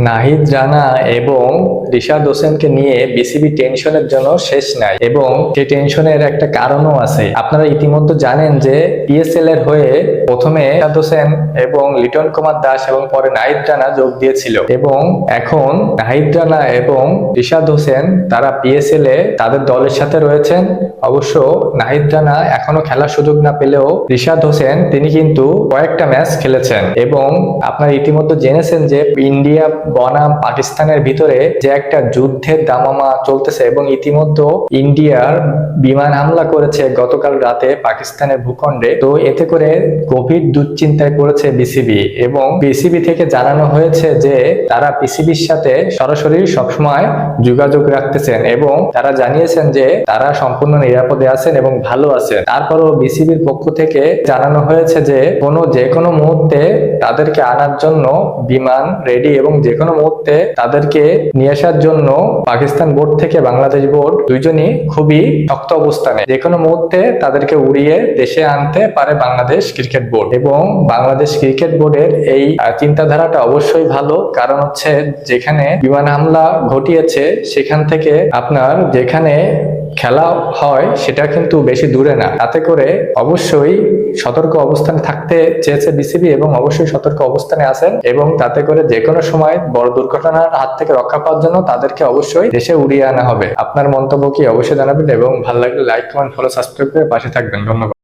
নাহিদ রানা এবং রিশাদ হোসেনকে নিয়ে বিসিবি টেনশনের জন্য শেষ নাই। এবং সেই টেনশনের একটা কারণও আছে। আপনারা ইতিমধ্যে জানেন যে পিএসএল এর হয়ে প্রথমে হোসেন এবং লিটন কুমার দাস এবং পরে নাহিদ রানা যোগ দিয়েছিল। এবং এখন নাহিদ রানা এবং রিশাদ হোসেন তারা পিএসএল এ তাদের দলের সাথে রয়েছেন। অবশ্য নাহিদ রানা এখনও খেলার সুযোগ না পেলেও রিশাদ হোসেন তিনি কিন্তু কয়েকটা ম্যাচ খেলেছেন। এবং আপনারা ইতিমধ্যে জেনেছেন যে ইন্ডিয়া, বনাম, পাকিস্তানের ভিতরে যে একটা যুদ্ধের দামামা চলতেছে এবং ইতিমধ্যে ইন্ডিয়ার বিমান হামলা করেছে গতকাল রাতে পাকিস্তানের ভূখণ্ডে। তো এতে করে গভীর দুশ্চিন্তায় পড়েছে বিসিবি এবং বিসিবি থেকে জানানো হয়েছে যে তারা পিসিবির সাথে সরাসরি সবসময় যোগাযোগ রাখতেছেন এবং তারা জানিয়েছেন যে তারা সম্পূর্ণ নিরাপদে আছেন এবং ভালো আছেন। তারপরও বিসিবির পক্ষ থেকে জানানো হয়েছে যে কোনো যে কোনো মুহূর্তে তাদেরকে আনার জন্য বিমান, রেডি এবং যে কোনো মুহূর্তে তাদেরকে নিয়ে আসার জন্য পাকিস্তান বোর্ড থেকে বাংলাদেশ বোর্ড দুইজনই খুবই শক্ত অবস্থানে। যে কোনো মুহূর্তে তাদেরকে উড়িয়ে দেশে আনতে পারে বাংলাদেশ ক্রিকেট বোর্ড এবং বাংলাদেশ ক্রিকেট বোর্ডের এই চিন্তাধারাটা অবশ্যই ভালো। কারণ হচ্ছে যেখানে বিমান হামলা ঘটিয়েছে, সেখান থেকে আপনার যেখানে খেলা হয়, সেটা কিন্তু বেশি দূরে না। তাতে করে অবশ্যই সতর্ক অবস্থানে থাকতে চেয়েছে বিসিবি এবং অবশ্যই সতর্ক অবস্থানে আছেন। এবং তাতে করে যে কোনো সময় বড় দুর্ঘটনার হাত থেকে রক্ষা পাওয়ার জন্য তাদেরকে অবশ্যই দেশে উড়িয়ে আনা হবে। আপনার মন্তব্য কি অবশ্যই জানাবেন এবং ভালো লাগলে লাইক কমেন্ট ফলো সাবস্ক্রাইব করে পাশে থাকবেন। ধন্যবাদ।